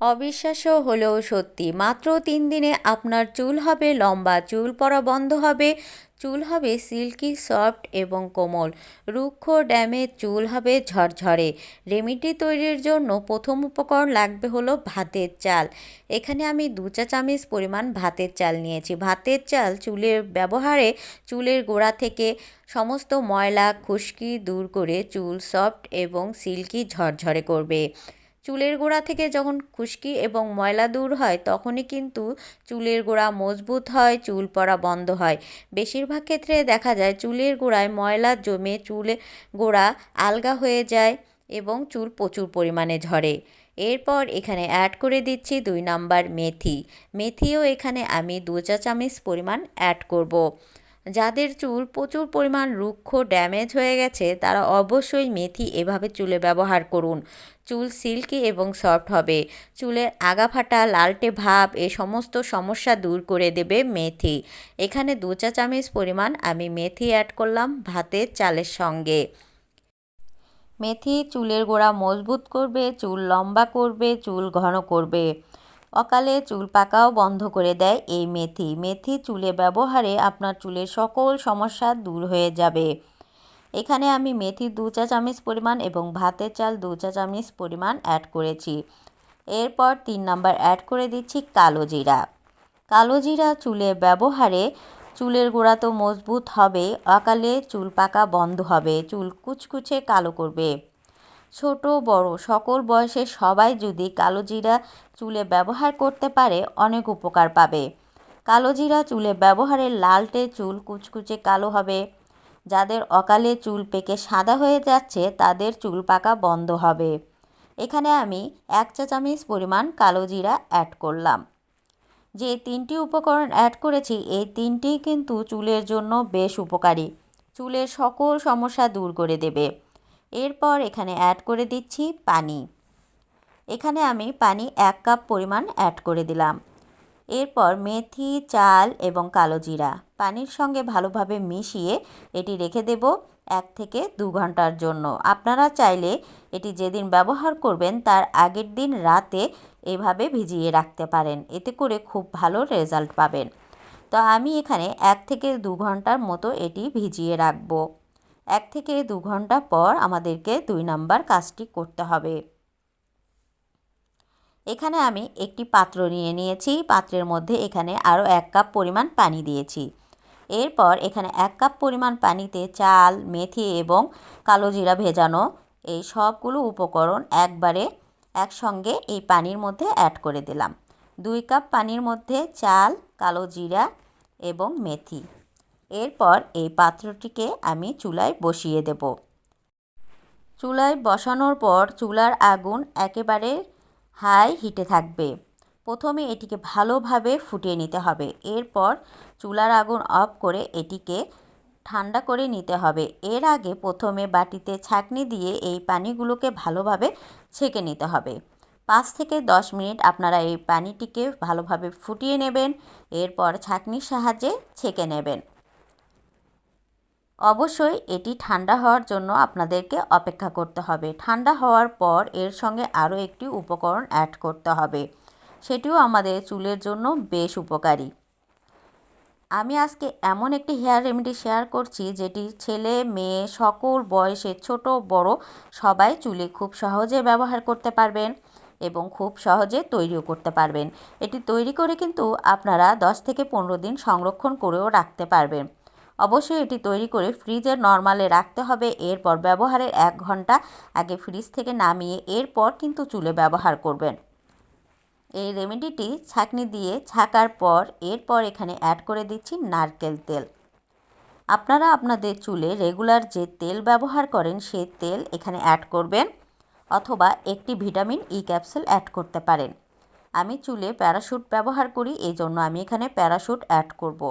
অবিশ্বাস্য হলেও সত্যি, মাত্র তিন দিনে আপনার চুল হবে লম্বা, চুল পড়া বন্ধ হবে, চুল হবে সিল্কি, সফট এবং কোমল, রুক্ষ ড্যামেজ চুল হবে ঝরঝরে। রেমিডি তৈরির জন্য প্রথম উপকরণ লাগবে হলো ভাতের চাল। এখানে আমি দু চা চামচ পরিমাণ ভাতের চাল নিয়েছি। ভাতের চাল চুলের ব্যবহারে চুলের গোড়া থেকে সমস্ত ময়লা, খুশকি দূর করে চুল সফট এবং সিল্কি ঝরঝরে করবে। চুলের গোড়া থেকে যখন খুশকি এবং ময়লা দূর হয়, তখনই কিন্তু চুলের গোড়া মজবুত হয়, চুল পড়া বন্ধ হয়। বেশিরভাগ ক্ষেত্রে দেখা যায়, চুলের গোড়ায় ময়লা জমে চুলে গোড়া আলগা হয়ে যায় এবং চুল প্রচুর পরিমাণে ঝরে। এরপর এখানে অ্যাড করে দিচ্ছি দুই নাম্বার মেথি। মেথিও এখানে আমি দু চা চামচ পরিমাণ অ্যাড করব। যাদের চুল প্রচুর পরিমাণ রুক্ষ, ড্যামেজ হয়ে গেছে, তারা অবশ্যই মেথি এভাবে চুলে ব্যবহার করুন। চুল সিল্কি এবং সফট হবে। চুলের আগা ফাটা লালটে ভাব, এ সমস্ত সমস্যা দূর করে দেবে মেথি। এখানে দু চা চামচ পরিমাণ আমি মেথি অ্যাড করলাম ভাতের চালের সঙ্গে। মেথি চুলের গোড়া মজবুত করবে, চুল লম্বা করবে, চুল ঘন করবে। অকালে চুল পাকাও বন্ধ করে দেয় এই মেথি। মেথি চুলে ব্যবহারে আপনার চুলের সকল সমস্যা দূর হয়ে যাবে। এখানে আমি মেথি দু চা চামচ পরিমাণ এবং ভাতের চাল দু চা চামচ পরিমাণ অ্যাড করেছি। এরপর তিন নাম্বার অ্যাড করে দিচ্ছি কালো জিরা। কালো জিরা চুলে ব্যবহারে চুলের গোড়া তো মজবুত হবে, অকালে চুল পাকা বন্ধ হবে, চুল কুচকুচে কালো করবে। ছোট, বড়, সকল বয়সের সবাই যদি কালো জিরা চুলে ব্যবহার করতে পারে, অনেক উপকার পাবে। কালো জিরা চুলে ব্যবহারে লালটে চুল কুচকুচে কালো হবে। যাদের অকালে চুল পেকে সাদা হয়ে যাচ্ছে, তাদের চুল পাকা বন্ধ হবে। এখানে আমি এক চা চামচ পরিমাণ কালো জিরা অ্যাড করলাম। যে তিনটি উপকরণ অ্যাড করেছি, এই তিনটি কিন্তু চুলের জন্য বেশ উপকারী। চুলের সকল সমস্যা দূর করে দেবে। এরপর এখানে অ্যাড করে দিচ্ছি পানি। এখানে আমি পানি এক কাপ পরিমাণ অ্যাড করে দিলাম। এরপর মেথি, চাল এবং কালো জিরা পানির সঙ্গে ভালোভাবে মিশিয়ে এটি রেখে দেব এক থেকে দু ঘণ্টার জন্য। আপনারা চাইলে এটি যেদিন ব্যবহার করবেন তার আগের দিন রাতে এভাবে ভিজিয়ে রাখতে পারেন। এতে করে খুব ভালো রেজাল্ট পাবেন। তো আমি এখানে এক থেকে দু ঘণ্টার মতো এটি ভিজিয়ে রাখব। এক থেকে দু ঘণ্টা পর আমাদেরকে দুই নাম্বার কাজটি করতে হবে। এখানে আমি একটি পাত্র নিয়ে নিয়েছি। পাত্রের মধ্যে এখানে আরও এক কাপ পরিমাণ পানি দিয়েছি। এরপর এখানে এক কাপ পরিমাণ পানিতে চাল, মেথি এবং কালো জিরা ভেজানো এই সবগুলো উপকরণ একবারে একসঙ্গে এই পানির মধ্যে অ্যাড করে দিলাম। দুই কাপ পানির মধ্যে চাল, কালো জিরা এবং মেথি। এরপর এই পাত্রটিকে আমি চুলায় বসিয়ে দেব। চুলায় বসানোর পর চুলার আগুন একেবারে হাই হিটে থাকবে। প্রথমে এটিকে ভালোভাবে ফুটিয়ে নিতে হবে। এরপর চুলার আগুন অফ করে এটিকে ঠান্ডা করে নিতে হবে। এর আগে প্রথমে বাটিতে ছাঁকনি দিয়ে এই পানিগুলোকে ভালোভাবে ছেঁকে নিতে হবে। পাঁচ থেকে দশ মিনিট আপনারা এই পানিটিকে ভালোভাবে ফুটিয়ে নেবেন। এরপর ছাঁকনির সাহায্যে ছেঁকে নেবেন। অবশ্যই এটি ঠান্ডা হওয়ার জন্য আপনাদেরকে অপেক্ষা করতে হবে। ঠান্ডা হওয়ার পর এর সঙ্গে আরও একটি উপকরণ অ্যাড করতে হবে। সেটিও আমাদের চুলের জন্য বেশ উপকারী। আমি আজকে এমন একটি হেয়ার রেমেডি শেয়ার করছি যেটি ছেলে, মেয়ে, সকল বয়সে ছোট, বড় সবাই চুলে খুব সহজে ব্যবহার করতে পারবেন এবং খুব সহজে তৈরিও করতে পারবেন। এটি তৈরি করে কিন্তু আপনারা 10 থেকে পনেরো দিন সংরক্ষণ করেও রাখতে পারবেন। অবশ্যই এটি তৈরি করে ফ্রিজে নর্মালে রাখতে হবে। এরপর ব্যবহারের এক ঘণ্টা আগে ফ্রিজ থেকে নামিয়ে এরপর কিন্তু চুলে ব্যবহার করবেন। এই রেমেডিটি ছাঁকনি দিয়ে ছাকার পর এরপর এখানে অ্যাড করে দিচ্ছি নারকেল তেল। আপনারা আপনাদের চুলে রেগুলার যে তেল ব্যবহার করেন সেই তেল এখানে অ্যাড করবেন অথবা একটি ভিটামিন ই ক্যাপসুল অ্যাড করতে পারেন। আমি চুলে প্যারাশুট ব্যবহার করি এই জন্য আমি এখানে প্যারাশুট অ্যাড করব।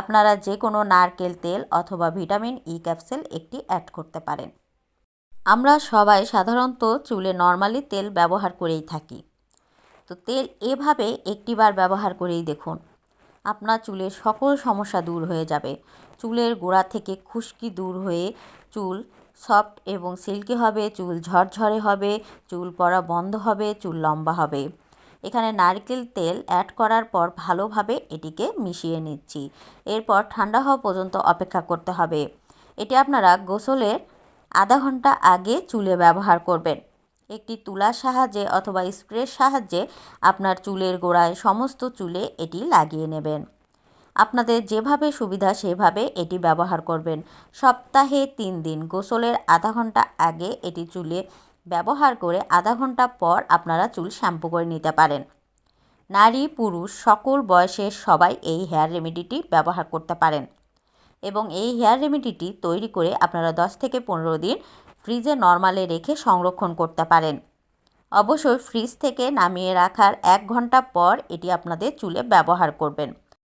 আপনারা যে কোনো নারকেল তেল অথবা ভিটামিন ই ক্যাপসুল একটি অ্যাড করতে পারেন। আমরা সবাই সাধারণত চুলে নর্মালি তেল ব্যবহার করেই থাকি। তো তেল এভাবে একটিবার ব্যবহার করেই দেখুন। আপনার চুলের সকল সমস্যা দূর হয়ে যাবে। চুলের গোড়া থেকে খুশকি দূর হয়ে চুল সফট এবং সিল্কি হবে, চুল ঝরঝরে হবে, চুল পড়া বন্ধ হবে, চুল লম্বা হবে। এখানে নারকেল তেল অ্যাড করার পর ভালোভাবে এটিকে মিশিয়ে নিচ্ছি। এরপর ঠান্ডা হওয়া পর্যন্ত অপেক্ষা করতে হবে। এটি আপনারা গোসলের আধা ঘণ্টা আগে চুলে ব্যবহার করবেন। একটি তুলার সাহায্যে অথবা স্প্রের সাহায্যে আপনার চুলের গোড়ায় সমস্ত চুলে এটি লাগিয়ে নেবেন। আপনাদের যেভাবে সুবিধা সেভাবে এটি ব্যবহার করবেন। সপ্তাহে তিন দিন। গোসলের আধা ঘণ্টা আগে এটি চুলে ব্যবহার করে আধা ঘণ্টা পর আপনারা চুল শ্যাম্পু করে নিতে পারেন। নারী, পুরুষ, সকল বয়সের সবাই এই হেয়ার রেমেডিটি ব্যবহার করতে পারেন। এবং এই হেয়ার রেমেডিটি তৈরি করে আপনারা 10 থেকে পনেরো দিন ফ্রিজে নর্মালে রেখে সংরক্ষণ করতে পারেন। অবশ্যই ফ্রিজ থেকে নামিয়ে রাখার এক ঘণ্টা পর এটি আপনাদের চুলে ব্যবহার করবেন।